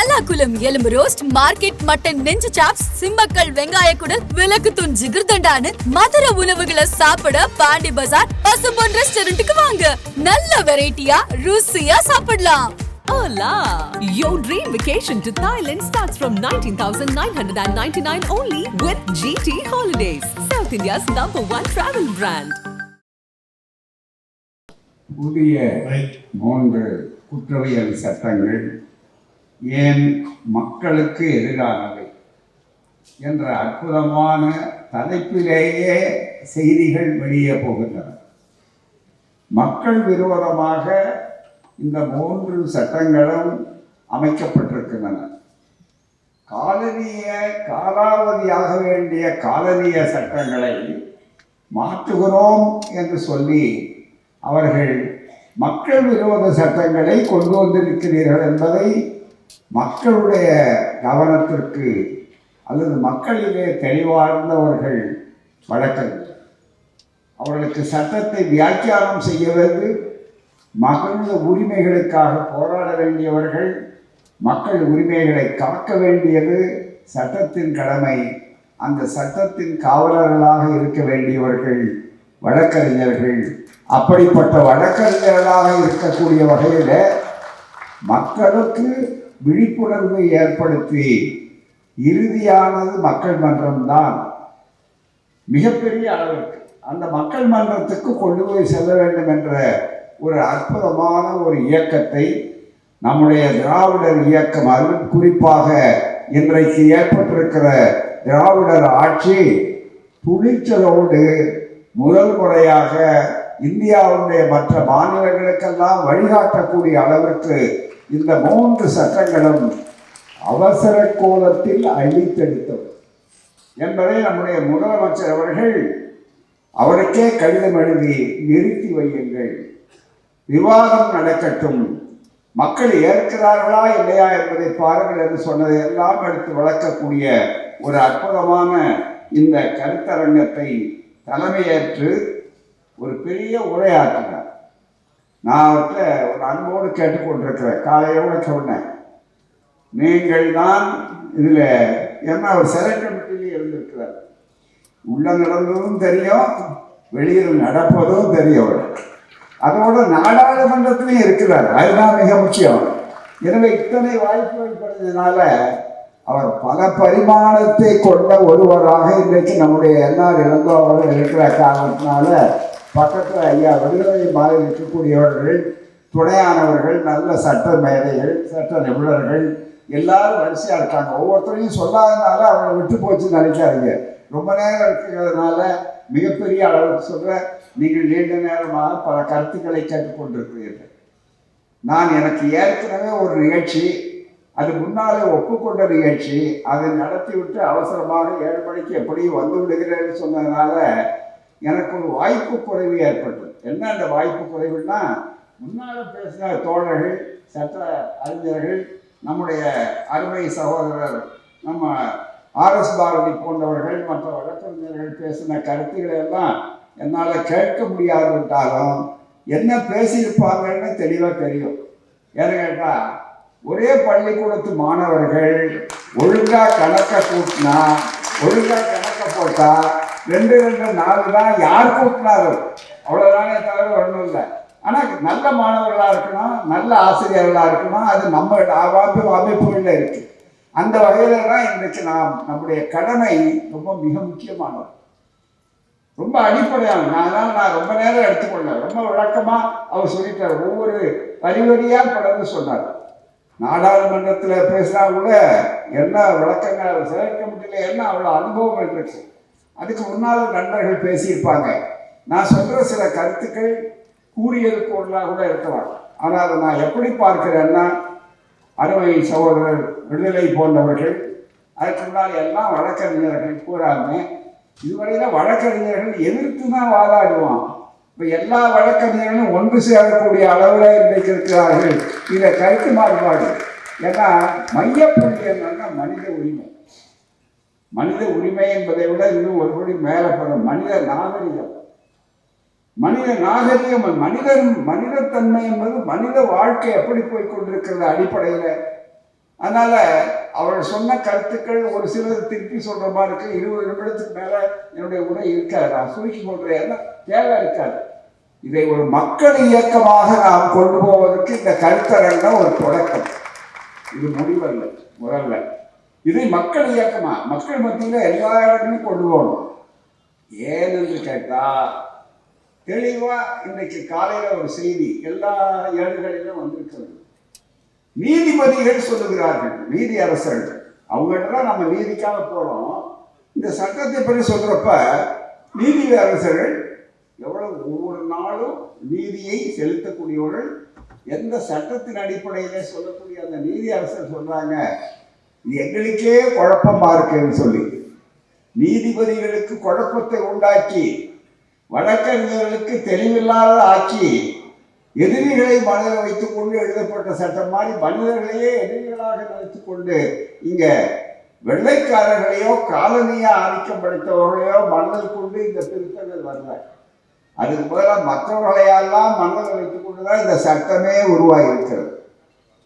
பல்லாக்குளம் எலும்பு roast market mutton நெஞ்சு chops Simmakkal வெங்காய குடல் விளக்கு தூண் ஜிகிர்தண்டான்னு மதுர உணவுகளை சாப்பிட பாண்டி பஜார் பசும்பொன் ரெஸ்டாரண்ட்டுக்கு வாங்க நல்ல வெரைட்டியா ருசியா சாப்பிடலாம் Hola! Your dream vacation to Thailand starts from 19,999 only with GT Holidays, South India's number one travel brand. புதிய மூன்று குற்றவியல் சட்டங்கள் ஏன் மக்களுக்கு எதிரானவை? என்ற அற்புதமான தலைப்பிலேயே செய்திகள் வெளியே போகின்றன. மக்கள் விரோதமாக இந்த மூன்று சட்டங்களும் அமைக்கப்பட்டிருக்கின்றன. காலனிய காலாவதியாக வேண்டிய காலனிய சட்டங்களை மாற்றுகிறோம் என்று சொல்லி அவர்கள் மக்கள் விரோத சட்டங்களை கொண்டு வந்திருக்கிறீர்கள் என்பதை மக்களுடைய கவனத்திற்கு அல்லது மக்களிலே தெளிவார்ந்தவர்கள் வழக்கறிஞர் அவர்களுக்கு சட்டத்தை வியாக்கியானம் செய்வது மகளிர் உரிமைகளுக்காக போராட வேண்டியவர்கள் மக்கள் உரிமைகளை காக்க வேண்டியது சட்டத்தின் கடமை. அந்த சட்டத்தின் காவலர்களாக இருக்க வேண்டியவர்கள் வழக்கறிஞர்கள். அப்படிப்பட்ட வழக்கறிஞர்களாக இருக்கக்கூடிய வகையில் மக்களுக்கு விழிப்புணர்வை ஏற்படுத்தி இறுதியானது மக்கள் மன்றம்தான். மிகப்பெரிய அளவிற்கு அந்த மக்கள் மன்றத்துக்கு கொண்டு போய் செல்ல வேண்டும் என்ற ஒரு அற்புதமான ஒரு இயக்கத்தை நம்முடைய திராவிடர் இயக்கம் அதிலும் குறிப்பாக இன்றைக்கு ஏற்பட்டிருக்கிற திராவிடர் ஆட்சி துணிச்சலோடு முதல் முறையாக இந்தியாவுடைய மற்ற மாநிலங்களுக்கெல்லாம் வழிகாட்டக்கூடிய அளவிற்கு இந்த மூன்று சட்டங்களும் அவசர கோலத்தில் அழித்தெடுத்தது. என்பதை நம்முடைய முதலமைச்சர் அவர்கள் அவருக்கே கடிதம் எழுதி நிறுத்தி வையுங்கள். விவாதம் நடக்கட்டும். மக்கள் ஏற்கிறார்களா இல்லையா என்பதை பாருங்கள் என்று சொன்னதை எல்லாம் எடுத்து வளர்க்கக்கூடிய ஒரு அற்புதமான இந்த கருத்தரங்கத்தை தலைமையேற்று ஒரு பெரிய உரையாற்றினார் நான் அவர்கிட்ட ஒரு அன்போடு கேட்டுக்கொண்டிருக்கிறேன். காலையோடு சொன்னேன் நீங்கள் தான் இதில் ஏன்னா அவர் செலக்ட் கமிட்டியிலே இருந்திருக்கிறார். உள்ள நடந்ததும் தெரியும் வெளியில் நடப்பதும் தெரியும். அதோட நாடாளுமன்றத்திலையும் இருக்கிறார். அதுதான் மிக முக்கியம். எனவே இத்தனை வாய்ப்புகள் படுறதுனால அவர் பல பரிமாணத்தை கொண்ட ஒருவராக இன்றைக்கு நம்முடைய என்ஆர் இளங்கோ இருக்கிற காரணத்தினால பக்கத்தில் ஐயா விடுதலை மாதிரி இருக்கக்கூடியவர்கள் துணையானவர்கள் நல்ல சட்ட மேதைகள் சட்ட நிபுணர்கள் எல்லாரும் வரிசையாக இருக்காங்க. ஒவ்வொருத்தரையும் சொல்லாதனால அவங்களை விட்டு போச்சுன்னு நினைக்காதீங்க. ரொம்ப நேரம் இருக்கிறதுனால மிகப்பெரிய அளவுக்கு சொல்ற நீங்கள் நீண்ட நேரமாக பல கருத்துக்களை கேட்டுக்கொண்டிருக்கிறீர்கள். நான் எனக்கு ஏற்கனவே ஒரு நிகழ்ச்சி அது முன்னாலே ஒப்புக்கொண்ட நிகழ்ச்சி அதை நடத்திவிட்டு அவசரமாக ஏழு மணிக்கு எப்படியும் வந்து விடுகிறேன்னு சொன்னதுனால எனக்கு ஒரு வாய்ப்பு குறைவு ஏற்பட்டது. என்ன அந்த வாய்ப்பு குறைவுன்னா முன்னால் பேசின தோழர்கள் சட்ட அறிஞர்கள் நம்முடைய அருமை சகோதரர் நம்ம ஆர்எஸ் பாரதி போன்றவர்கள் மற்ற வழக்கறிஞர்கள் பேசின கருத்துக்களை எல்லாம் என்னால் கேட்க முடியாதுட்டாலும் என்ன பேசியிருப்பாங்கன்னு தெளிவாக தெரியும். ஏன்னு கேட்டால் ஒரே பள்ளிக்கூடத்து மாணவர்கள் ஒழுங்கா கணக்க கூட்டினா ஒழுங்கா கணக்க போட்டா ரெண்டு ரெண்டு நாலு தான் யார் கூட்டினாலும். அவ்வளோதானே தவிர ஒன்றும் இல்லை. ஆனால் நல்ல மாணவர்களாக இருக்கணும் நல்ல ஆசிரியர்களாக இருக்கணும் அது நம்ம அமைப்பு அமைப்புகளில் இருக்கு. அந்த வகையில தான் இன்றைக்கு நாம் நம்முடைய கடமை ரொம்ப மிக முக்கியமானது. ரொம்ப அடிப்படையான நான் அதனால நான் ரொம்ப நேரம் எடுத்துக்கொள்ள ரொம்ப விளக்கமா அவர் சொல்லிட்டார். ஒவ்வொரு வரி வரியா தொடர்ந்து சொன்னார். நாடாளுமன்றத்தில் பேசினா கூட என்ன விளக்கங்கள் செலக்ட் கமிட்டியில் என்ன அவ்வளோ அனுபவம் இருந்துச்சு? அதுக்கு முன்னால் நண்பர்கள் பேசியிருப்பாங்க. நான் சொல்கிற சில கருத்துக்கள் கூறியது பொருளாக கூட இருக்கலாம். ஆனால் அதை நான் எப்படி பார்க்கிறேன்னா அருமை சகோதரர் விடுதலை போன்றவர்கள் அதற்கு முன்னால் எல்லாம் வழக்கறிஞர்கள் கூறாம இதுவரையில் வழக்கறிஞர்கள் எதிர்த்து தான் வாதாடுவான். இப்போ எல்லா வழக்கறிஞர்களும் ஒன்று சேரக்கூடிய அளவில் இன்றைக்கு இருக்கிறார்கள். இதை கருத்து மாறுபாடு. ஏன்னா மையப்புள்ளி என்னன்னா மனித உரிமை. மனித உரிமை என்பதை விட இன்னும் ஒருபடி மேலே போகிற மனித நாகரிகம். மனித நாகரிகம் மனிதன் மனிதத்தன்மை என்பது மனித வாழ்க்கை எப்படி போய் கொண்டிருக்கிறது அடிப்படையில். அதனால அவர் சொன்ன கருத்துக்கள் ஒரு சிலர் திருப்பி சொல்கிற மாதிரி இருக்கு. இருபது நிமிடத்துக்கு மேலே என்னுடைய உரை இருக்காது. நான் சுருக்கி சொல்கிறேன் தேவை இருக்காது. இதை ஒரு மக்கள் இயக்கமாக நாம் கொண்டு போவதற்கு இந்த கருத்தரங்கம் ஒரு தொடக்கம். இது முடிவல்ல முதல்ல இது மக்கள் இயக்கமா? மக்கள் மத்தியில் எல்லா இடத்துலையும் கொண்டு போகணும். ஏன் என்று கேட்டா தெளிவா இன்றைக்கு காலையில ஒரு செய்தி எல்லா ஏடுகளிலும் வந்திருக்கிறது. நீதிபதிகள் சொல்லுகிறார்கள் நீதி அரசர்கள் அவங்ககிட்ட தான் நம்ம நீதிக்காக போறோம். இந்த சட்டத்தை பற்றி சொல்றப்ப நீதி அரசர்கள் எவ்வளவு ஒவ்வொரு நாளும் நீதியை செலுத்தக்கூடியவர்கள் எந்த சட்டத்தின் அடிப்படையிலே சொல்லக்கூடிய அந்த நீதி அரசர் சொல்றாங்க இது எங்களுக்கே குழப்பமா இருக்குன்னு சொல்லி. நீதிபதிகளுக்கு குழப்பத்தை உண்டாக்கி வழக்கறிஞர்களுக்கு தெளிவில்லாத ஆக்கி எதிரிகளை மனதில் வைத்துக் கொண்டு எழுதப்பட்ட சட்டம் மாதிரி மனிதர்களையே எதிரிகளாக நினைத்துக் கொண்டு இங்க வெள்ளைக்காரர்களையோ காலனியா ஆதிக்கம் படைத்தவர்களையோ மனதில் கொண்டு இந்த திருத்தங்கள் வரல அதுக்கு பதிலாக மற்றவர்களையெல்லாம் மனதில் வைத்துக் கொண்டுதான் இந்த சட்டமே உருவாகி இருக்கிறது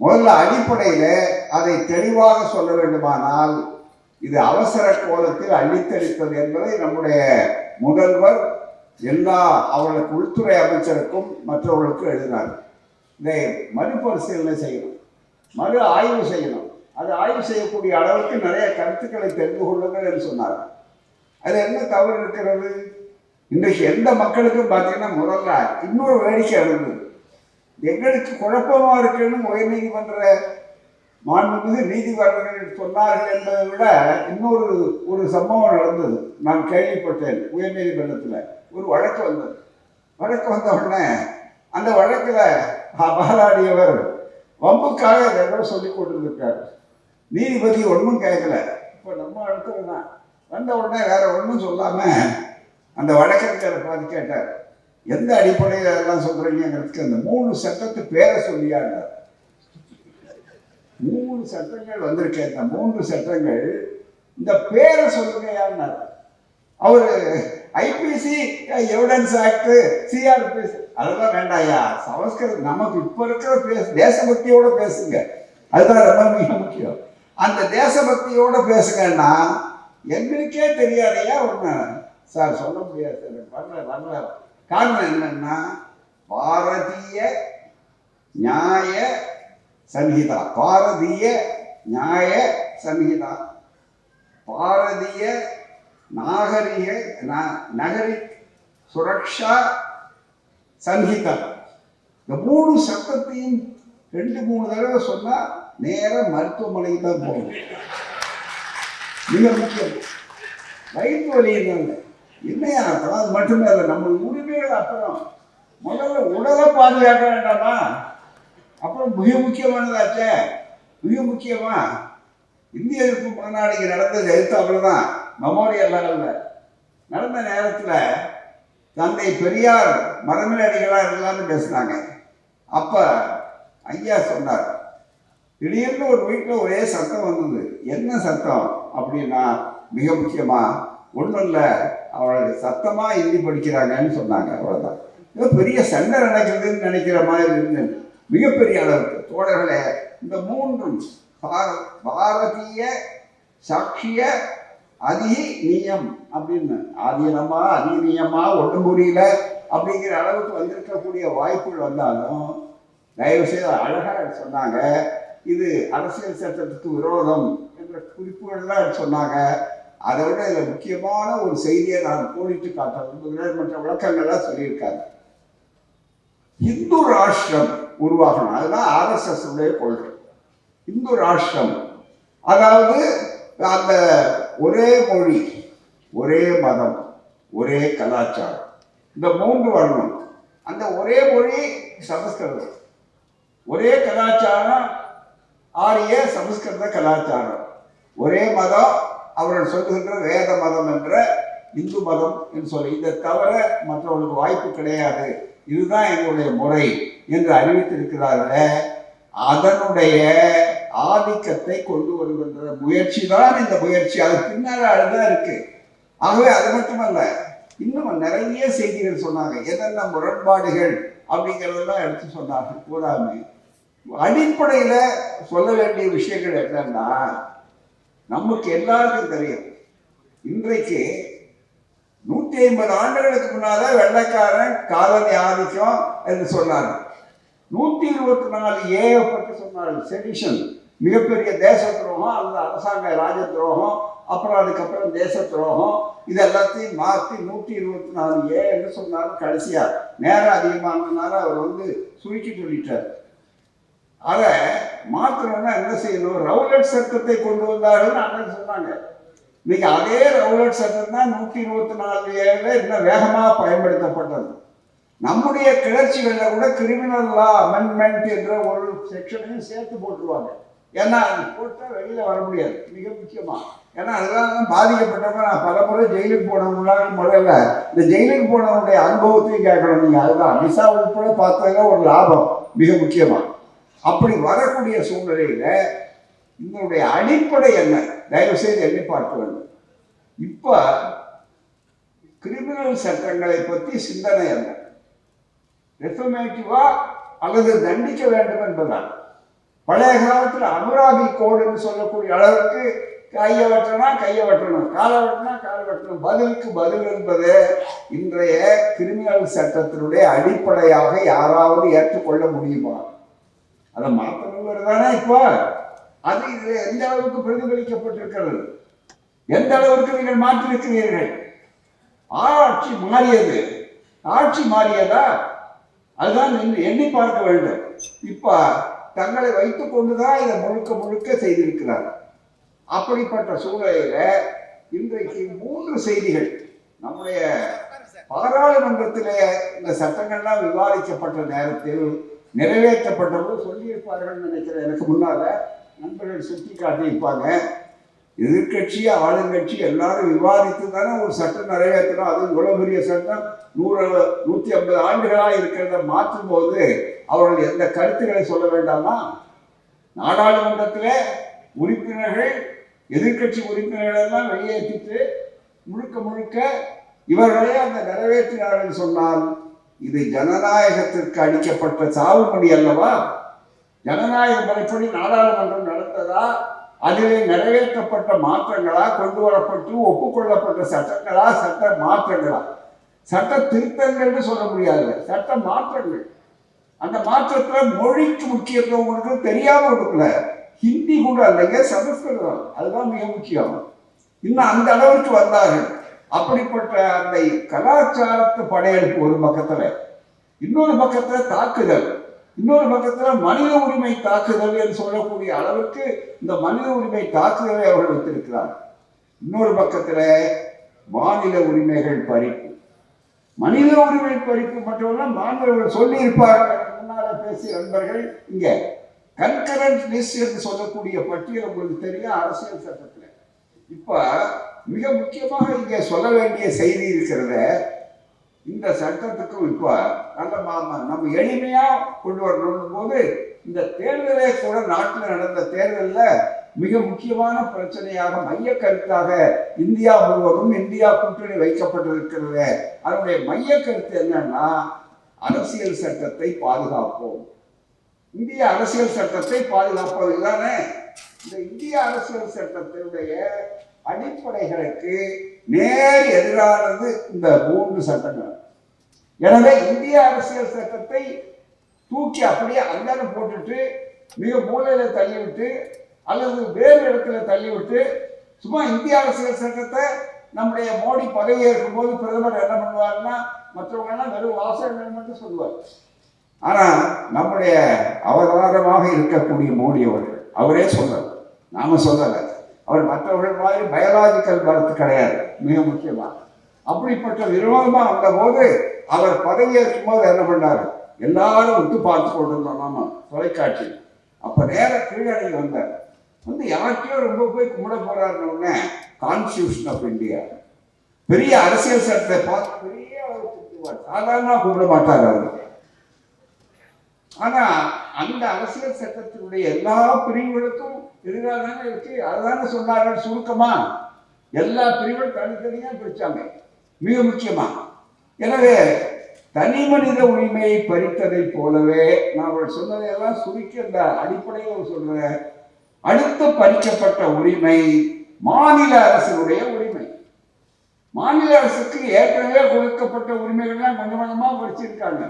முதல்ல அடிப்படையில் அதை தெளிவாக சொல்ல வேண்டுமானால் இது அவசர கோலத்தில் அள்ளித்தளித்தது என்பதை நம்முடைய முதல்வர் எல்லா அவர்களுக்கு உள்துறை அமைச்சருக்கும் மற்றவர்களுக்கும் எழுதினார். இதை மறுபரிசீலனை செய்யணும். மறு ஆய்வு செய்யணும். அது ஆய்வு செய்யக்கூடிய அளவுக்கு நிறைய கருத்துக்களை தெரிந்து கொள்ளுங்கள் என்று சொன்னார். அது என்ன தவறு இருக்கிறது? இன்றைக்கு எந்த மக்களுக்கும் பார்த்தீங்கன்னா முதல்ல இன்னொரு வேடிக்கை இருந்தது எங்களுக்கு குழப்பமா இருக்குன்னு உயர்நீதிமன்ற மாண்புமிகு நீதிபதிகள் சொன்னார்கள் என்பதை விட இன்னொரு ஒரு சம்பவம் நடந்தது. நான் கேள்விப்பட்டேன் உயர்நீதிமன்றத்தில். ஒரு வழக்கு வந்தது. வழக்கு வந்த உடனே அந்த வழக்கில் பாலாடியவர் வம்புக்காக எவ்வளோ சொல்லி கொண்டிருக்கார் நீதிபதி ஒன்றும் கேட்கல. இப்போ நம்ம அடுத்தது தான். வந்த உடனே வேற ஒன்றும் சொல்லாமல் அந்த வழக்கறிஞர் பார்த்து கேட்டார். எந்த அடிப்படையில் அதெல்லாம் சொல்றீங்கிறதுக்கு அந்த மூணு சட்டத்து பேரை சொல்லியாண்டார் மூணு சட்டங்கள் வந்திருக்கு இந்த மூன்று சட்டங்கள் இந்த பேரை சொல்லுங்கயான்னார் அவரு ஐபிசி எவிடன்ஸ் ஆக்ட் சிஆர்பிஎஸ். அதெல்லாம் வேண்டாயா சமஸ்கிருதம் நமக்கு இப்ப இருக்கிற பேச தேசபக்தியோட பேசுங்க. அதுதான் ரொம்ப மிக முக்கியம். அந்த தேசபக்தியோட பேசுங்கன்னா எங்களுக்கே தெரியாதையா ஒன்று சார் சொல்ல முடியாது சார். வரல வரல காரணம் என்னன்னா பாரதிய நியாய சம்ஹிதா பாரதிய நியாய சம்ஹிதா பாரதிய நாகரிக நகரி சுரக்ஷா சம்ஹிதா இந்த மூணு சட்டத்தையும் ரெண்டு மூணு தடவை சொன்னால் நேர மருத்துவமனைக்கு தான் போகணும். மிக முக்கியம். வயிற்று வலி இல்லை என்னையா அர்த்தம்? அது மட்டுமே இல்லை நம்ம உரிமைகள் அப்புறம் முதல்ல உடலை பாதுகாக்க வேண்டாமா? அப்புறம் மிக முக்கியமானதாச்சே? மிக முக்கியமா? இந்திய எதிர்ப்பு மாநாடுக்கு நடந்த நடந்தது எழுத்தாப்புல தான் மெமோரியல் இல்லை நடந்த நேரத்தில் தந்தை பெரியார் மரமிலடிகளாக இருக்கலாம்னு பேசினாங்க. அப்போ ஐயா சொன்னார் திடீர்னு ஒரு வீட்டில் ஒரே சத்தம் வந்தது. என்ன சத்தம்? அப்படின்னா மிக முக்கியமாக ஒன்றும் இல்லை அவளுக்கு சத்தமாக ஹிந்தி படிக்கிறாங்கன்னு சொன்னாங்க அவ்வளோதான் ஏதோ பெரிய சண்டை நடக்கிறதுன்னு நினைக்கிற மாதிரி இருந்து மிகப்பெரிய அளவுக்கு தோழர்களே இந்த மூன்றும் பாரதிய சாட்சிய அதி நியம் அப்படின்னு ஆதீனமா அதிநியமா ஒன்றும் புரியல அப்படிங்கிற அளவுக்கு வந்திருக்கக்கூடிய வாய்ப்புகள் வந்தாலும் தயவு செய்து அழகாக சொன்னாங்க. இது அரசியல் சட்டத்துக்கு விரோதம் என்ற குறிப்புகள்லாம் சொன்னாங்க. அதை விட இதில் முக்கியமான ஒரு செய்தியை நான் கோடிட்டு காட்ட விரும்புகிறேன் மற்ற விளக்கங்கள்லாம் சொல்லியிருக்காங்க. இந்து ராஷ்டிரம் உருவாகணும். அதுதான் ஆர்எஸ்எஸ் உடைய கொள்கை. இந்து ராஷ்டிரம். அதாவது அந்த ஒரே மொழி ஒரே மதம் ஒரே கலாச்சாரம். இந்த மூன்று வரணும். அந்த ஒரே மொழி சமஸ்கிருதம். ஒரே கலாச்சாரம் ஆரிய சமஸ்கிருத கலாச்சாரம். ஒரே மதம் அவர்கள் சொல்லுகின்ற வேத மதம் என்ற இந்து மதம் என்று சொல்லி. இதை தவிர மற்றவர்களுக்கு வாய்ப்பு கிடையாது. இதுதான் எங்களுடைய முறை என்று அறிவித்திருக்கிறார்களே. அதனுடைய ஆதிக்கத்தை கொண்டு வருகின்ற முயற்சி தான் இந்த முயற்சி. அது பின்னால் அதுதான் இருக்கு. ஆகவே அது மட்டுமல்ல இன்னும் நிறைய செய்திகள் சொன்னாங்க. என்னென்ன முரண்பாடுகள் அப்படிங்கிறதெல்லாம் எடுத்து சொன்னார்கள். கூடாமல் அடிப்படையில் சொல்ல வேண்டிய விஷயங்கள் என்னன்னா நமக்கு எல்லாருக்கும் தெரியும். இன்றைக்கு நூத்தி ஐம்பது ஆண்டுகளுக்கு முன்னாதான் வெள்ளைக்காரன் காலனி ஆதிக்கம் என்று சொன்னாங்க. நூத்தி இருபத்தி நாலு ஏ பற்றி சொன்னார்கள். செடிஷன் மிகப்பெரிய தேச துரோகம் அல்லது அரசாங்க ராஜ துரோகம் அப்புறம் அதுக்கப்புறம் தேச துரோகம் இது எல்லாத்தையும் மாற்றி நூற்றி இருபத்தி நாலு ஏ என்று கடைசியாக நேரம் அதிகமானதுனால அவர் வந்து சுருக்கி சொல்லிட்டார். அதை மாற்றணும்னா என்ன செய்யணும்? ரவுலட் சட்டத்தை கொண்டு வந்தார்கள் அண்ணன் சொன்னாங்க. இன்னைக்கு அதே ரவுலட் சட்டம் தான் நூற்றி இருபத்தி நாலு ஏழு இன்னும் வேகமாக பயன்படுத்தப்பட்டது. நம்முடைய கிளர்ச்சிகளில் கூட கிரிமினல் லா அமெண்ட்மெண்ட் என்ற ஒரு செக்ஷனையும் சேர்த்து போட்டுருவாங்க. ஏன்னா அது போட்டால் வெளியில் வர முடியாது. மிக முக்கியமாக ஏன்னா அதெல்லாம் பாதிக்கப்பட்டவங்க நான் பல முறை ஜெயிலுக்கு போனவங்களால முறையில் இந்த ஜெயிலுக்கு போனவங்களுடைய அனுபவத்தையும் கேட்கணும். நீங்கள் அதுதான். விசா உட்பட பார்த்ததுல ஒரு லாபம் மிக முக்கியமாக அப்படி வரக்கூடிய சூழ்நிலையில் இதனுடைய அடிப்படை என்ன? தயவு செய்து எண்ணி பார்க்க வேண்டும் இப்போ கிரிமினல் சட்டங்களை பற்றி சிந்தனை என்ன? ரெஃபமேட்டிவா அல்லது தண்டிக்க வேண்டும் என்பதால் பழைய காலத்தில் அனுராகி கோடுன்னு சொல்லக்கூடிய அளவுக்கு கையை வெட்டனா கையை வெட்டணும் காலை வெட்டினா காலை வெட்டணும். பதிலுக்கு பதில் என்பது இன்றைய கிரிமினல் சட்டத்தினுடைய அடிப்படையாக யாராவது ஏற்றுக்கொள்ள முடியுமா? அதை மாற்றணுங்கிறது தானே இப்போ? அது இது எந்த அளவுக்கு பிரதிபலிக்கப்பட்டிருக்கிறது? எந்த அளவுக்கு நீங்கள் மாற்றிருக்கிறீர்கள்? ஆட்சி மாறியது. ஆட்சி மாறியதா? அதுதான் நீங்கள் எண்ணி பார்க்க வேண்டும். இப்போ தங்களை வைத்துக் கொண்டுதான் இதை முழுக்க முழுக்க செய்திருக்கிறார். அப்படிப்பட்ட சூழலில இன்றைக்கு மூன்று செய்திகள் நம்முடைய பாராளுமன்றத்திலே இந்த சட்டங்கள்லாம் விவாதிக்கப்பட்ட நேரத்தில் நிறைவேற்றப்பட்டவர்கள் சொல்லியிருப்பார்கள் நினைக்கிறேன். எனக்கு முன்னால நண்பர்கள் சுட்டி காட்டியிருப்பாங்க எதிர்கட்சி ஆளுங்கட்சி எல்லாரும் விவாதித்து தானே ஒரு சட்டம் நிறைவேற்றணும். அது இவ்வளவு பெரிய சட்டம். நூறு நூத்தி ஐம்பது ஆண்டுகளா இருக்கிறத மாற்றும் போது அவர்கள் எந்த கருத்துக்களை சொல்ல வேண்டாமா? நாடாளுமன்றத்தில் உறுப்பினர்கள் எதிர்க்கட்சி உறுப்பினர்களெல்லாம் வெளியேற்றிட்டு முழுக்க முழுக்க இவர்களே அந்த நிறைவேற்றினார்கள் சொன்னால் இது ஜனநாயகத்திற்கு அளிக்கப்பட்ட சாவுபடி அல்லவா? ஜனநாயக முறைப்படி நாடாளுமன்றம் நடந்ததா? அதிலே நிறைவேற்றப்பட்ட மாற்றங்களா? கொண்டு வரப்பட்டு ஒப்புக்கொள்ளப்பட்ட சட்டங்களா? சட்ட மாற்றங்களா? சட்ட திருத்தங்கள்னு சொல்ல முடியாது. சட்ட மாற்றங்கள். அந்த மாற்றத்துல மொழிக்கு முக்கியத்துவம் கொடுக்க தெரியாம கொடுக்கல. ஹிந்தி கூட இல்லைங்க சமஸ்கிருதம். அதுதான் மிக முக்கியம். இன்னும் அந்த அளவுக்கு வந்தார்கள். அப்படிப்பட்ட அந்த கலாச்சாரத்து படையெடுப்பு ஒரு பக்கத்துல இன்னொரு பக்கத்துல தாக்குதல் இன்னொரு பக்கத்துல மனித உரிமை தாக்குதல் என்று சொல்லக்கூடிய அளவுக்கு இந்த மனித உரிமை தாக்குதலை அவர்கள் வைத்திருக்கிறார் இன்னொரு பக்கத்துல மாநில உரிமைகள் பறிப்பு. மனித உரிமை பறிப்பு மட்டுமல்ல மாணவர்கள் சொல்லி இருப்பார்கள் முன்னால பேசிய நண்பர்கள் இங்க கன்கரண்ட் லிஸ்ட் என்று சொல்லக்கூடிய பட்டியல் உங்களுக்கு தெரியும் அரசியல் சட்டத்தில். இப்ப மிக முக்கியமாக இங்கே சொல்ல வேண்டிய செய்தி இருக்கிறத. இந்த சட்டத்துக்கும் இப்போ நல்ல மாமா நம்ம எளிமையாக கொண்டு வரணும் போது இந்த தேர்தலே கூட நாட்டில் நடந்த தேர்தலில் மிக முக்கியமான பிரச்சனையாக மைய கருத்தாக இந்தியா முழுவதும் இந்தியா கூட்டணி வைக்கப்பட்டிருக்கிறது. அதனுடைய மைய கருத்து என்னன்னா அரசியல் சட்டத்தை பாதுகாப்போம். இந்திய அரசியல் சட்டத்தை பாதுகாப்பது தானே? இந்த இந்திய அரசியல் சட்டத்தினுடைய அடிப்படைகளுக்கு நேர் எதிரானது இந்த மூன்று சட்டங்கள். எனவே இந்திய அரசியல் சட்டத்தை தூக்கி அப்படியே அங்கன போட்டுட்டு மிக மூலையில தள்ளிவிட்டு அல்லது வேறு இடத்துல தள்ளிவிட்டு சும்மா இந்திய அரசியல் சட்டத்தை நம்முடைய மோடி பதவியேற்கும் போது பிரதமர் என்ன பண்ணுவாருன்னா மற்றவங்க எல்லாம் வெறும் வாசகங்கள் மட்டும் சொல்லுவார். ஆனால் நம்முடைய அவதாரமாக இருக்கக்கூடிய மோடி அவர்கள் அவரே சொல்றார் நாம சொல்லலை. அவர் மற்றவர்கள் மாதிரி பயாலாஜிக்கல் பர்த் கிடையாது. மிக முக்கியமா. அப்படிப்பட்ட விரோதமாக வந்த போது அவர் பதவியேற்கும் போது என்ன பண்ணாரு? எல்லாரும் விட்டு பார்த்து கொண்டிருந்தோம் நாம தொலைக்காட்சி. அப்ப நேர கீழடங்கி வந்தார். வந்து யார்கிட்டயோ ரொம்ப போய் கும்பிட போறாருன்னு உடனே கான்ஸ்டியூஷன் ஆஃப் இந்தியா பெரிய அரசியல் சட்டத்தை பார்த்து பெரிய அவர் திட்டுவார். சாதாரணமா கும்பிட மாட்டார் அவர். ஆனா அந்த அரசியல் சட்டத்தினுடைய எல்லா பிரிவுகளுக்கும் எதிராக தானே இருக்கு அதுதானே சொன்னார்கள் சுருக்கமா. எல்லா பிரிவுகளும் தனித்தனியாக பிரித்தாங்க மிக முக்கியமா. எனவே தனி மனித உரிமையை பறித்ததைப் போலவே நான் சொன்னதையெல்லாம் சுருக்கி அந்த அடிப்படையில் சொல்றேன். அடுத்து பறிக்கப்பட்ட உரிமை மாநில அரசினுடைய உரிமை. மாநில அரசுக்கு ஏற்கனவே கொடுக்கப்பட்ட உரிமைகள்லாம் கொஞ்சம் கொஞ்சமா பறிச்சிருக்காங்க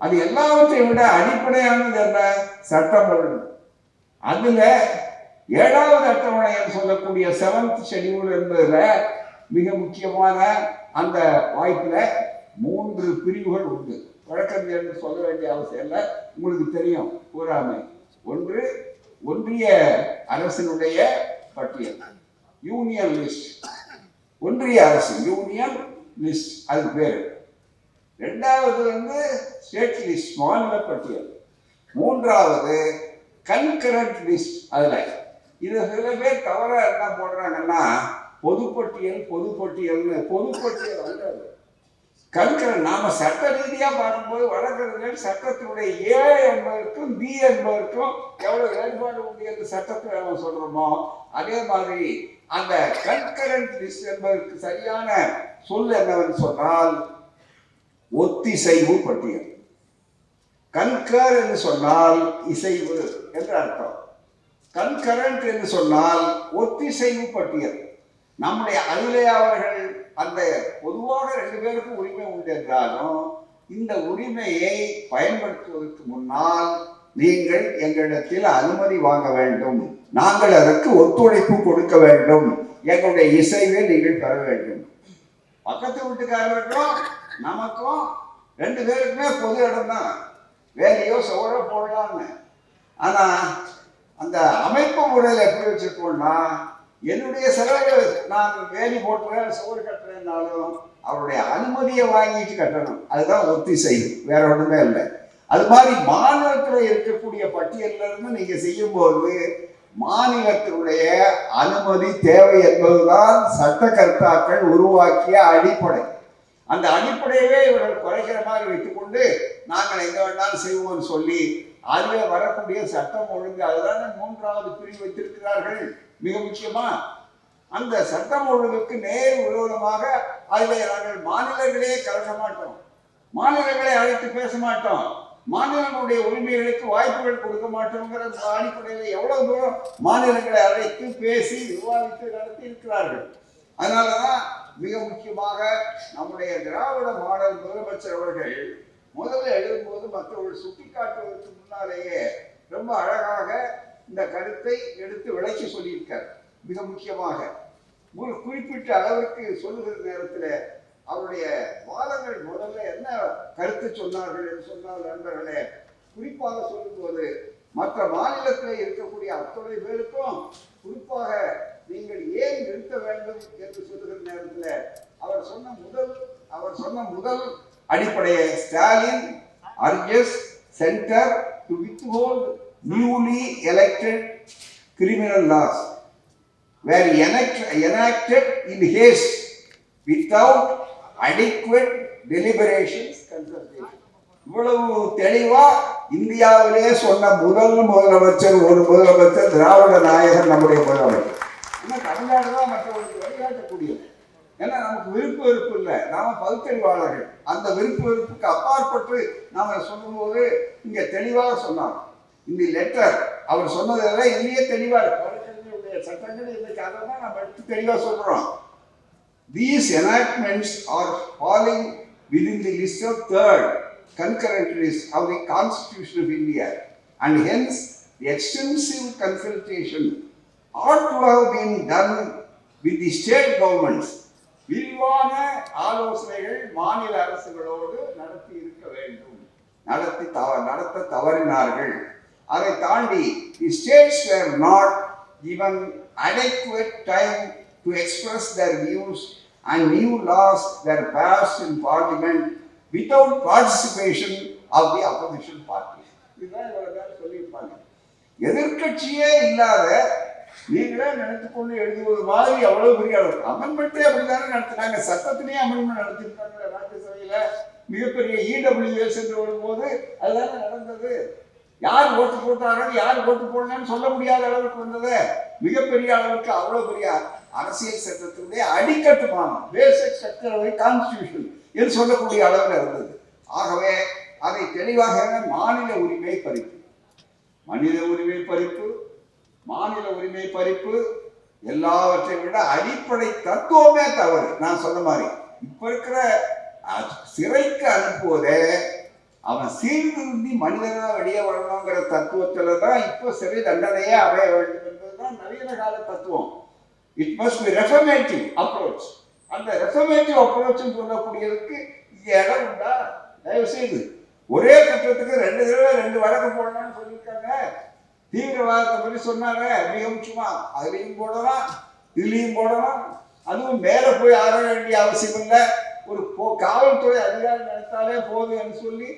அது எல்லாவற்றையும் விட அடிப்படையானது என்ன? சட்டம் அதுல ஏழாவது அட்டவணையில் சொல்லக்கூடிய செவன்த் ஷெடியூல் என்பதுல மிக முக்கியமான அந்த வாய்ப்புல மூன்று பிரிவுகள் உண்டு. வழக்கறிஞர் சொல்ல வேண்டிய அவசியம் இல்லை. உங்களுக்கு தெரியும். கூறாமை. ஒன்று ஒன்றிய அரசினுடைய பட்டியல். யூனியன் லிஸ்ட் ஒன்றிய அரசு. யூனியன் லிஸ்ட் அது பேர். ரெண்டாவது வந்து ஸ்டேட் லிஸ்ட் மாநில பட்டியல். மூன்றாவது கன்கரண்ட் லிஸ்ட் அதில் இது சில பேர் தவறாக என்ன போடுறாங்கன்னா பொதுப்பட்டியல் பொதுப்பட்டியல்னு பொதுப்பட்டியல் வந்தது அது. நாம சட்ட ரீதியாக பார்க்கும்போது வழக்கறிஞர் சட்டத்தினுடைய ஏ என்பதற்கும் பி என்பதற்கும் எவ்வளவு வேறுபாடு உண்டு என்று சட்டத்தில் நம்ம சொல்றோமோ அதே மாதிரி அந்த கன்கரண்ட் லிஸ்ட் என்பதற்கு சரியான சொல் என்னவென்று சொன்னால் ஒத்திசைவு பட்டியல் கன்கர் என்று சொன்னால் இசைவு என்று அர்த்தம் கன்கரண்ட் என்று சொன்னால் ஒத்திசைவு பட்டியல். நம்முடைய அதிலே அவர்கள் அந்த பொதுவாக ரெண்டு பேருக்கும் உரிமை உண்டு என்றாலும் இந்த உரிமையை பயன்படுத்துவதற்கு முன்னால் நீங்கள் எங்களிடத்தில் அனுமதி வாங்க வேண்டும். நாங்கள் அதற்கு ஒத்துழைப்பு கொடுக்க வேண்டும். எங்களுடைய இசைவை நீங்கள் பெற வேண்டும். பக்கத்து வீட்டுக்காரருக்கும் நமக்கும் ரெண்டு பேருக்குமே பொது இடம் தான் வேலையோ சோறோ போடலாம்னு. ஆனால் அந்த அமைப்பு முறையில் எப்படி வச்சிருக்கோம்னா என்னுடைய செலவுகள் நான் வேலி போட்டுறேன் சோறு கட்டுறேன்னாலும் அவருடைய அனுமதியை வாங்கிட்டு கட்டணும். அதுதான் ஒத்திசைவு. வேற ஒன்றுமே இல்லை. அது மாதிரி மாநிலத்தில் இருக்கக்கூடிய பட்டியல்ல இருந்து நீங்க செய்யும்போது மாநிலத்தினுடைய அனுமதி தேவை என்பதுதான் சட்டக்கர்த்தாக்கள் உருவாக்கிய அடிப்படை. அந்த அடிப்படையவே இவர்கள் குறைக்கிற மாதிரி வைத்துக்கொண்டு நாங்கள் எங்க வேணாலும் செய்வோம்னு சொல்லி அதுவே வரக்கூடிய சட்டம் ஒழுங்கு அதுதானே மூன்றாவது பிரிவு வைத்திருக்கிறார்கள். மிக முக்கியமா அந்த சட்டம் ஒழுங்குக்கு நேர் விரோதமாக அதிலே நாங்கள் மாநிலங்களே கலக்க மாட்டோம். மாநிலங்களை அழைத்து பேச மாட்டோம். மாநிலங்களுடைய உரிமைகளுக்கு வாய்ப்புகள் கொடுக்க மாட்டோங்கிற அடிப்படையில் எவ்வளவு தூரம் மாநிலங்களை அழைத்து பேசி விவாதித்து நடத்தி இருக்கிறார்கள் அதனாலதான் மிக முக்கியமாக நம்முடைய திராவிட மாடல் முதலமைச்சர் அவர்கள் முதல்ல எழுதும்போது மற்றவர்கள் சுட்டிக்காட்டுவதற்கு முன்னாலேயே ரொம்ப அழகாக இந்த கருத்தை எடுத்து விளக்கி சொல்லியிருக்கார். மிக முக்கியமாக ஒரு குறிப்பிட்ட அளவிற்கு சொல்லுகிற நேரத்தில் அவருடைய வாதங்கள் முதல்ல என்ன கருத்து சொன்னார்கள் என்று சொன்னால் நண்பர்களே குறிப்பாக சொல்லும்போது மற்ற மாநிலத்தில் இருக்கக்கூடிய அத்தனை பேருக்கும் குறிப்பாக நீங்கள் ஏன் நிறுத்த வேண்டும் என்று சொல்லுகிற நேரத்தில் அவர் சொன்ன முதல் அவர் சொன்ன முதல் அடிப்படையை Stalin urges centre to withhold newly elected criminal laws were enact- enacted in haste without adequate deliberations. consultation இவ்வளவு தெளிவா இந்தியாவிலே சொன்ன முதல் முதலமைச்சர் ஒரு முதலமைச்சர் திராவிட நாயகர் நம்முடைய முதலமைச்சர். தமிழ்நாடு தான் மற்றவர்களுக்கு வழிகாட்டக்கூடியது. ஏன்னா நமக்கு விருப்பு வெறுப்பு இல்லை நாம பகுத்தறிவாளர்கள் அந்த விருப்பு வெறுப்புக்கு அப்பாற்பட்டு நாம சொல்லும்போது இங்க தெளிவாக சொன்னார் இந்த லெட்டர் அவர் சொன்னதெல்லாம் இல்லையே தெளிவா வழக்கறிஞருடைய சட்டங்கள் இன்னைக்கு அதை தான் நம்ம எடுத்து தெளிவா சொல்றோம் These enactments are falling within the list of third concurrent list of the Constitution of India, and hence the extensive consultation ought to have been done with the state governments. விரிவான ஆலோசனைகள் மாநில அரசுகளோடு நடத்தி இருக்க வேண்டும் நடத்தி தவ நடத்த தவறினார்கள் அதை தாண்டி the states were not given adequate time to express their views and new laws were passed in parliament without participation of the opposition parties. இதுதான் இவ்வளவு நேரம் சொல்லியிருப்பாங்க எதிர்க்கட்சியே இல்லாத நீங்களே நினைத்துக்கொண்டு எழுதுவது மாதிரி எவ்வளவு பெரிய அளவு. அமெண்ட்மெண்ட்டே அப்படிதானே நடத்தினாங்க சட்டத்திலேயே அமெண்ட்மெண்ட் நடத்திருக்காங்க ராஜ்யசபையில. மிகப்பெரிய இடபிள்யூஎஸ் என்று வரும்போது அதுதானே நடந்தது. யார் ஓட்டு போட்டார்கள் யார் ஓட்டு போடலன்னு சொல்ல முடியாத அளவுக்கு வந்தது. மிகப்பெரிய அளவுக்கு அவ்வளவு பெரிய அரசியல் சட்டத்தினுடைய அடிக்கட்டுமானம் பேசிக் ஸ்ட்ரக்சர் கான்ஸ்டியூஷன் என்று சொல்லக்கூடிய அளவில் இருந்தது. ஆகவே அதை தெளிவாக மாநில உரிமை பறிப்பு. மனித உரிமை பறிப்பு மாநில உரிமை பறிப்பு எல்லாவற்றை விட அடிப்படை தத்துவமே தவறு. நான் சொன்ன மாதிரி இப்ப இருக்கிற சிறைக்கு அனுப்புவதே அவன் சீர்திருந்தி மனிதனா வெளியே வரணுங்கிற தத்துவத்துல தான் இப்போ சிறை தண்டனையே அமைய வேண்டும் என்பதுதான் நவீன கால தத்துவம். It must be reformative approach அந்த ரெஃபர்மேட்டிவ் அப்ரோச் சொல்லக்கூடியதுக்கு இங்க இடம் உண்டா? தயவு செய்து ஒரே குற்றத்துக்கு ரெண்டு தடவை ரெண்டு வழக்கு போடணும்னு சொல்லியிருக்காங்க. தீவிரவாதத்தை பற்றி சொன்னாரே மிக முக்கியமா அதுலேயும் போடலாம் இதுலேயும் போடலாம். அதுவும் மேலே போய் ஆட வேண்டிய அவசியம் இல்லை. ஒரு போ காவல்துறை அதிகாரி நினைத்தாலே போதும்னு சொல்லி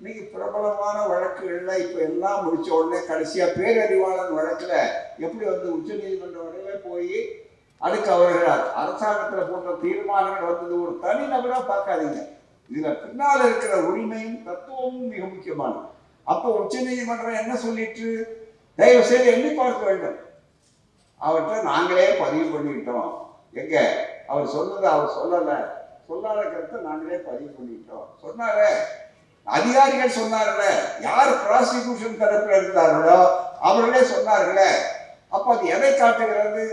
இன்னைக்கு பிரபலமான வழக்குகள்ல இப்போ எல்லாம் முடிச்ச உடனே கடைசியாக பேரறிவாளன் வழக்கில் எப்படி வந்து உச்ச நீதிமன்றம் வரையிலே போய் அதுக்கு அவர்கள் அரசாங்கத்தில் போன்ற தீர்மானங்கள் வந்தது ஒரு தனி நபரா பார்க்காதீங்க. இதில் பின்னால் இருக்கிற உரிமையும் தத்துவமும் மிக முக்கியமானது. அப்போ உச்ச நீதிமன்றம் என்ன சொல்லிட்டு தயவு செய்து எண்ணி பார்க்க வேண்டும். அவற்றை நாங்களே பதிவு பண்ணிக்கிட்டோம் எங்க? அவர் சொன்னதை அவர் சொல்லலை. சொல்லாத கருத்தை நாங்களே பதிவு பண்ணிக்கிட்டோம் சொன்னாரே. அதிகாரிகள் சொன்னார்கள. யார் ப்ராசிக்யூஷன் தரப்பில் இருந்தார்களோ அவர்களே சொன்னார்களே. அப்ப அது எதை காட்டுகிறது?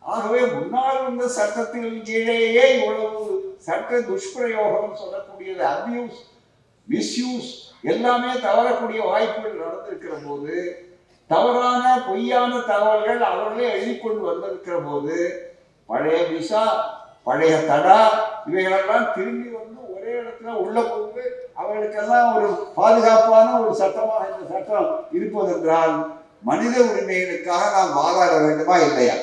ஆகவே முன்னால் இருந்த சட்டத்தின் கீழேயே இவ்வளவு சட்ட துஷ்பிரயோகம் சொல்லக்கூடியது அபியூஸ் மிஸ்யூஸ் எல்லாமே தவறக்கூடிய வாய்ப்புகள் நடந்திருக்கிற போது தவறான பொய்யான தகவல்கள் அவர்களே எழுதி கொண்டு வந்திருக்கிற போது பழைய விசா பழைய தடா இவைகளெல்லாம் திரும்பி வந்து ஒரே இடத்துல உள்ள போது அவர்களுக்கெல்லாம் ஒரு பாதுகாப்பான ஒரு சட்டமாக இந்த சட்டம் இருப்பதென்றால் மனித உரிமைகளுக்காக நாம் வாதாட வேண்டுமா இல்லையா?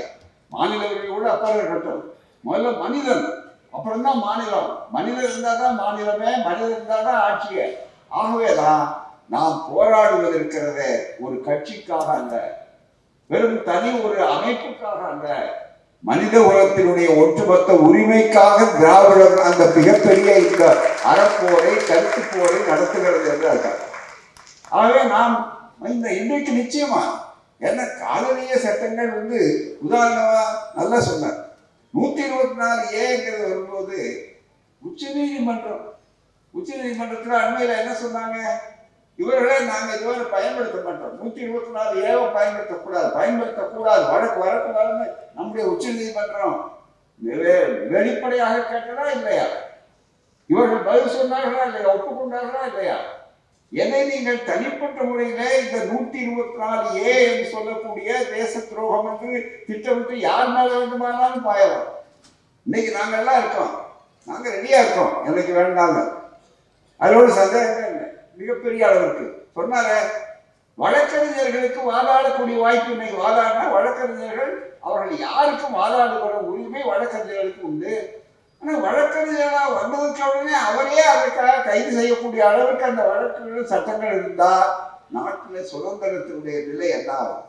மாநில உரிமையோடு அப்புறம் கட்டம் முதல்ல மனிதன் அப்புறம் தான் மாநிலம். மனிதன் இருந்தால் தான் மாநிலமே மனிதன் இருந்தால் தான் ஆட்சியே. ஆகவே தான் நாம் போராடுவது ஒரு கட்சிக்காக அல்ல வெறும் தனி ஒரு அமைப்புக்காக அல்ல. மனித உலகத்தினுடைய ஒட்டுமொத்த உரிமைக்காக திராவிடர் அந்த மிகப்பெரிய இந்த அறப்போரை கருத்து போரை நடத்துகிறது என்று அர்த்தம். ஆகவே நாம் இந்த இன்றைக்கு நிச்சயமா என்ன காலனிய சட்டங்கள் வந்து உதாரணமா நல்லா சொன்னார். நூத்தி இருபத்தி நாலு ஏங்கிறது வரும்போது உச்ச நீதிமன்றம் உச்ச நீதிமன்றத்தில் அண்மையில் என்ன சொன்னாங்க? இவர்களே நாங்கள் இதுவரை பயன்படுத்த மாட்டோம். நூற்றி இருபத்தி நாலு ஏவை பயன்படுத்தக்கூடாது. பயன்படுத்தக்கூடாது. வழக்கு வரக்கூடாதுன்னு நம்முடைய உச்ச நீதிமன்றம். வெளிப்படையாக கேட்டதா இல்லையா? இவர்கள் பதில் சொன்னார்களா இல்லையா? ஒப்புக்கொண்டார்களா இல்லையா? என்னை நீங்கள் தனிப்பட்ட முறையில இந்த நூத்தி இருபத்தி நாலு ஏ என்று சொல்லக்கூடிய தேச துரோகம் என்று திட்டமிட்டு யார் மேல வேண்டுமானாலும் பாயலாம். இன்னைக்கு நாங்க எல்லாம் இருக்கோம். நாங்க ரெடியா இருக்கோம். எனக்கு வேண்டாங்க அதோட சந்தேகங்கள் மிகப்பெரிய அளவிற்கு. சொன்னார வழக்கறிஞர்களுக்கு வாதாடக்கூடிய வாய்ப்பு இன்னைக்கு வாதாடினா வழக்கறிஞர்கள் அவர்கள் யாருக்கும் வாதாடுகிற உரிமை வழக்கறிஞர்களுக்கு உண்டு. ஆனால் வழக்கறிஞராக வந்ததுக்கு உடனே அவரே அதற்காக கைது செய்யக்கூடிய அளவுக்கு அந்த வழக்குகள் சட்டங்கள் இருந்தால் நாட்டில் சுதந்திரத்தினுடைய நிலை என்ன ஆகும்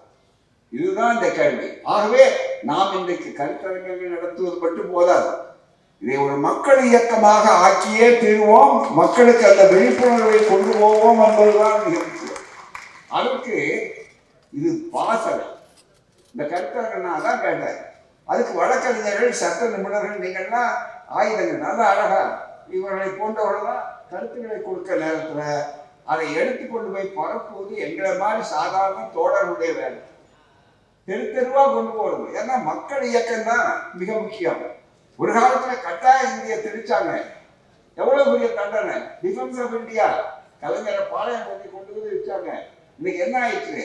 இதுதான் இந்த கேள்வி. ஆகவே நாம் இன்றைக்கு கருத்தரங்கங்கள் நடத்துவது மட்டும் போதாது. இதை ஒரு மக்கள் இயக்கமாக ஆக்கியே தீர்வோம். மக்களுக்கு அந்த விழிப்புணர்வை கொண்டு போவோம் என்பதுதான் மிக முக்கியம். அதற்கு இது வாசல் இந்த கருத்தரங்க நான் தான் கேட்டேன். அதுக்கு வழக்கறிஞர்கள் சட்ட நிபுணர்கள் நீங்கள்லாம் ஆயுதங்கள் நல்லா அழகா இவர்களை போன்றவர்கள்லாம் கருத்துக்களை கொடுக்க நேரத்தில் அதை எடுத்து கொண்டு போய் பரப்புவது எங்களை மாதிரி சாதாரண தோழர்களுடைய வேலை. தெரு தெருவாக கொண்டு போகணும் ஏன்னா மக்கள் இயக்கம் தான் மிக முக்கியம். ஒரு காலத்துல கட்டாய இந்திய திரிச்சாங்க எவ்வளவு பெரிய தண்டனை? டிஃபென்ஸ் ஆஃப் இந்தியா கலைஞரை பாளையங்கோட்டை கொண்டு வந்து வச்சாங்க இன்னைக்கு என்ன ஆயிடுச்சு?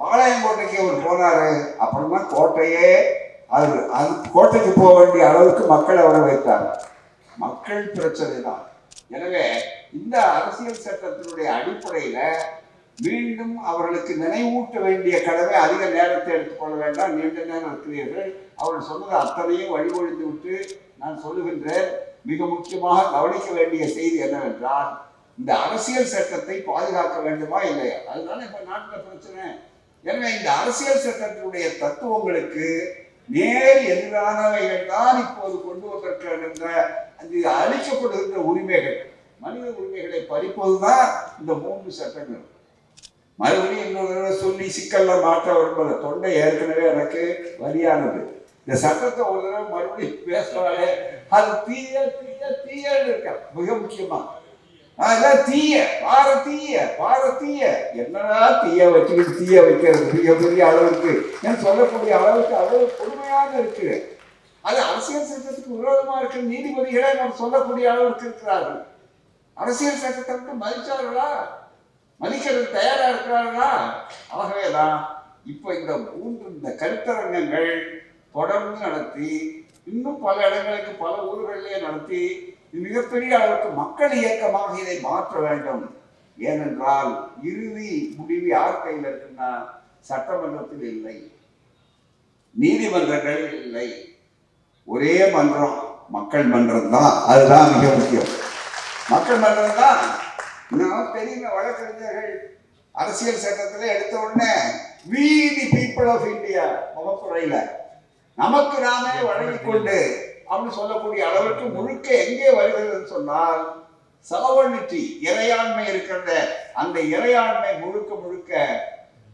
பாளையங்கோட்டைக்கு அவர் போனாரு. அப்புறமா கோட்டையே அது அது கோட்டைக்கு போக வேண்டிய அளவுக்கு மக்களை அவரை வைத்தாங்க மக்கள் பிரச்சனை தான் எனவே இந்த அரசியல் சட்டத்தினுடைய அடிப்படையில மீண்டும் அவர்களுக்கு நினைவூட்ட வேண்டிய கடமை அதிக நேரத்தை எடுத்துக்கொள்ள வேண்டாம். நீண்ட நேரம் இருக்கிறீர்கள். அவர்கள் சொன்னது அத்தனையும் வழிபொழிந்து விட்டு நான் சொல்லுகின்றேன். மிக முக்கியமாக கவனிக்க வேண்டிய செய்தி என்னவென்றால் இந்த அரசியல் சட்டத்தை பாதுகாக்க வேண்டுமா இல்லையா? அதுதானே இப்ப நாட்டில் பிரச்சனை. எனவே இந்த அரசியல் சட்டத்தினுடைய தத்துவங்களுக்கு நேர் எதிரானவைகள் தான் இப்போது கொண்டு வந்திருக்கின்ற அந்த அளிக்கப்படுகின்ற உரிமைகள். மனித உரிமைகளை பறிப்பதுதான் இந்த மூன்று சட்டங்கள். மறுபடியும் இன்னொரு தடவை சொல்லி சிக்கல்ல மாற்ற விரும்பல. தொண்டை ஏற்கனவே எனக்கு வலியானது. இந்த சட்டத்தை ஒரு தடவை மறுபடியும் பேசுறாலே அது தீய தீய தீயன்னு இருக்க. மிக முக்கியமா. அதான் தீய. பாரதீய பாரதீய என்னடா தீய வச்சுக்கிட்டு தீய வைக்கிறது? மிகப்பெரிய அளவுக்கு. ஏன் சொல்லக்கூடிய அளவுக்கு அவ்வளவு கொடுமையாக இருக்கு. அது அரசியல் சட்டத்துக்கு விரோதமா இருக்கு. நீதிபதிகளே நம்ம சொல்லக்கூடிய அளவுக்கு இருக்கிறார்கள். அரசியல் சட்டத்தை வந்து மதிச்சார்களா? மதிக்கிறது தயாரா இருக்கிறார்களா? ஆகவேதான் இப்ப இந்த மூன்று இந்த கருத்தரங்கங்கள் தொடர்ந்து நடத்தி இன்னும் பல இடங்களுக்கு பல ஊர்களிலே நடத்தி மிகப்பெரிய அளவுக்கு மக்கள் இயக்கமாக இதை மாற்ற வேண்டும். ஏனென்றால் இறுதி முடிவு யார் கையில் இருக்குன்னா சட்டமன்றத்தில் இல்லை. நீதிமன்றங்கள் இல்லை. ஒரே மன்றம் மக்கள் மன்றம் தான் அதுதான் மிக முக்கியம். மக்கள் மன்றம் தான் நான் பெரிய வழக்கறிஞர்கள் அரசியல் சட்டத்தில் எடுத்த உடனே வீதி the ஆஃப் of இந்தியா முகப்புறையில நமக்கு நாமே வழங்கி கொண்டு அப்படின்னு சொல்லக்கூடிய அளவுக்கு முழுக்க எங்கே வருகிறதுன்னு சொன்னால் சாவர்னிட்டி இறையாண்மை இருக்கிறத அந்த இறையாண்மை முழுக்க முழுக்க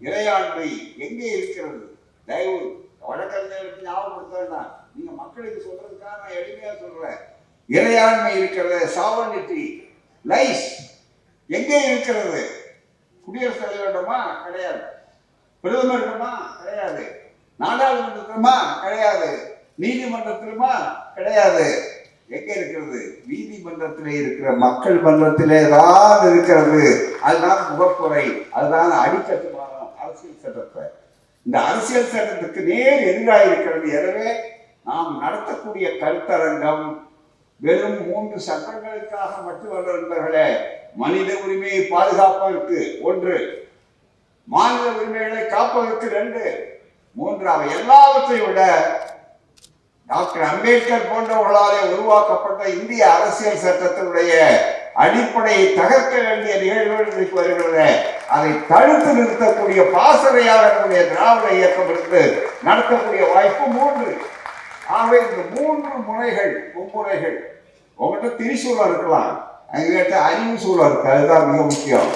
இறையாண்மை எங்கே இருக்கிறது? தயவு வழக்கறிஞர்களுக்கு ஞாபகப்படுத்தா நீங்க மக்களுக்கு சொல்றதுக்காக நான் எளிமையா சொல்றேன். இறையாண்மை இருக்கிறத சாவர்னிட்டி லைஃப் எங்கே இருக்கிறது? குடியரசுத் தலைவரிடமா? கிடையாது. பிரதமரிடமா? கிடையாது. நாடாளுமன்றத்திலுமா கிடையாது. நீதிமன்றத்திலுமா கிடையாது. எங்க இருக்கிறது? நீதிமன்றத்திலே இருக்கிற மக்கள் மன்றத்திலே தான் இருக்கிறது. அதுதான் முகப்புரை. அதுதான் அடிக்கட்டுமானம் அரசியல் சட்டத்தை. இந்த அரசியல் சட்டத்துக்கு நேர் எதிராக இருக்கிறது. எனவே நாம் நடத்தக்கூடிய கருத்தரங்கம் வெறும் மூன்று சட்டங்களுக்காக மட்டுமல்ல நண்பர்களே மனித உரிமையை பாதுகாப்பதற்கு ஒன்று மாநில உரிமைகளை காப்பதற்கு ரெண்டு மூன்று அவை எல்லாவற்றையும் விட டாக்டர் அம்பேத்கர் போன்றவர்களாலே உருவாக்கப்பட்ட இந்திய அரசியல் சட்டத்தினுடைய அடிப்படையை தகர்க்க வேண்டிய நிகழ்வுகள் இன்றைக்கு வருகிறது அதை தடுத்து நிறுத்தக்கூடிய பாசறையாக நம்முடைய திராவிட இயக்கம் இருந்து நடத்தக்கூடிய வாய்ப்பு மூன்று. ஆகவே இந்த மூன்று முனைகள் மும்முனைகள் உங்கள்கிட்ட திரிசூலம் இருக்கலாம். எங்ககிட்ட அறிவு சூழல் இருக்கு அதுதான் மிக முக்கியம்.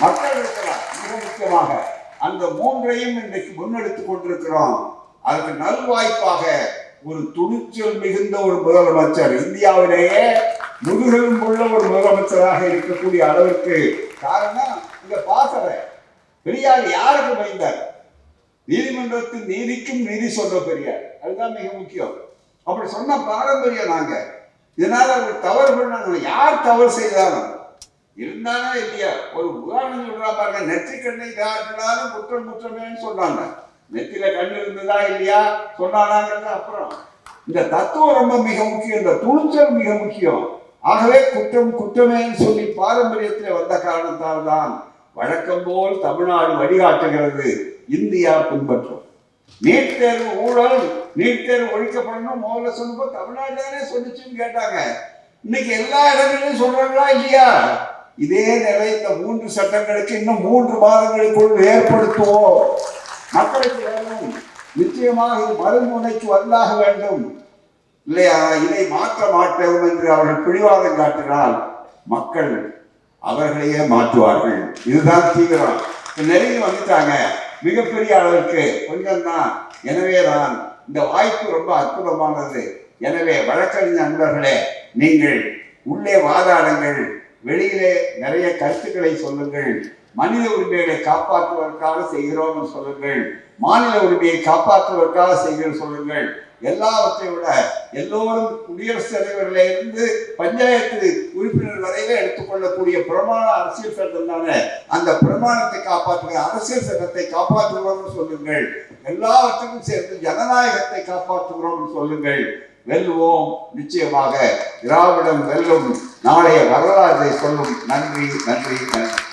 மக்கள் இருக்கலாம் மிக முக்கியமாக. அந்த மூன்றையும் இன்றைக்கு முன்னெடுத்துக் கொண்டிருக்கிறோம். அதுக்கு நல்வாய்ப்பாக ஒரு துணிச்சல் மிகுந்த ஒரு முதலமைச்சர் இந்தியாவிலேயே முதுகெலும் உள்ள ஒரு முதலமைச்சராக இருக்கக்கூடிய அளவிற்கு காரணம் இந்த பாசறை. பெரியார் யாருக்கு பயந்தார்? நீதிமன்றத்தின் நீதிக்கும் நீதி சொல்ற பெரியார். அதுதான் மிக முக்கியம். அப்படி சொன்ன பாரம்பரியம் நாங்க. இதனால அவர் தவறு பண்ணாங்க யார் தவறு செய்தாலும் இருந்தானா இல்லையா? ஒரு உதாரணம் சொல்றா பாருங்க நெற்றி கண்ணை காட்டினாலும் குற்றம் குற்றமேன்னு சொன்னாங்க நெத்தில கண் இருந்ததா இல்லையா? சொன்னானாங்கிறது அப்புறம். இந்த தத்துவம் ரொம்ப மிக முக்கியம் இந்த துணிச்சல் மிக முக்கியம். ஆகவே குற்றம் குற்றமேன்னு சொல்லி பாரம்பரியத்தில் வந்த காரணத்தால் தான் வழக்கம் போல் தமிழ்நாடு வழிகாட்டுகிறது. இந்தியா பின்பற்றும். நீட் தேர்வு ஊழல் நீட் தேர்வு ஒழிக்கப்படணும் முதல்ல சொன்னப்போ தமிழ்நாட்டிலே சொல்லிச்சுன்னு கேட்டாங்க. இன்னைக்கு எல்லா இடங்களிலும் சொல்றாங்களா இல்லையா? இதே நிலை இந்த மூன்று சட்டங்களுக்கு இன்னும் மூன்று மாதங்களுக்குள் ஏற்படுத்துவோம். மக்களுக்கு வேணும். நிச்சயமாக இது மறுமுனைக்கு வந்தாக வேண்டும். இல்லையா? இதை மாற்ற மாட்டோம் என்று அவர்கள் பிடிவாதம் காட்டினால் மக்கள் அவர்களையே மாற்றுவார்கள். இதுதான் தீவிரம். நெருங்கி வந்துட்டாங்க. மிகப்பெரிய அளவிற்கு கொஞ்சம் தான் எனவே தான் இந்த வாய்ப்பு ரொம்ப அற்புதமானது. எனவே வழக்கறிஞர் நண்பர்களே நீங்கள் உள்ளே வாதாடுங்கள். வெளியிலே நிறைய கருத்துக்களை சொல்லுங்கள். மனித உரிமைகளை காப்பாற்றுவதற்காக செய்கிறோம் சொல்லுங்கள். மாநில உரிமையை காப்பாற்றுவதற்காக செய்கிறோம் சொல்லுங்கள். எல்லாவற்றை விட எல்லோரும் குடியரசுத் தலைவர்களிலிருந்து இருந்து பஞ்சாயத்து உறுப்பினர் வரையில எடுத்துக்கொள்ளக்கூடிய பிரமாண அரசியல் சட்டம் தானே? அந்த பிரமாணத்தை காப்பாற்றுகிற அரசியல் சட்டத்தை காப்பாற்றுகிறோம் சொல்லுங்கள். எல்லாவற்றுக்கும் சேர்த்து ஜனநாயகத்தை காப்பாற்றுகிறோம் சொல்லுங்கள். வெல்வோம். நிச்சயமாக திராவிடம் வெல்லும். நாளைய வரலாற்றை சொல்லும். நன்றி நன்றி நன்றி.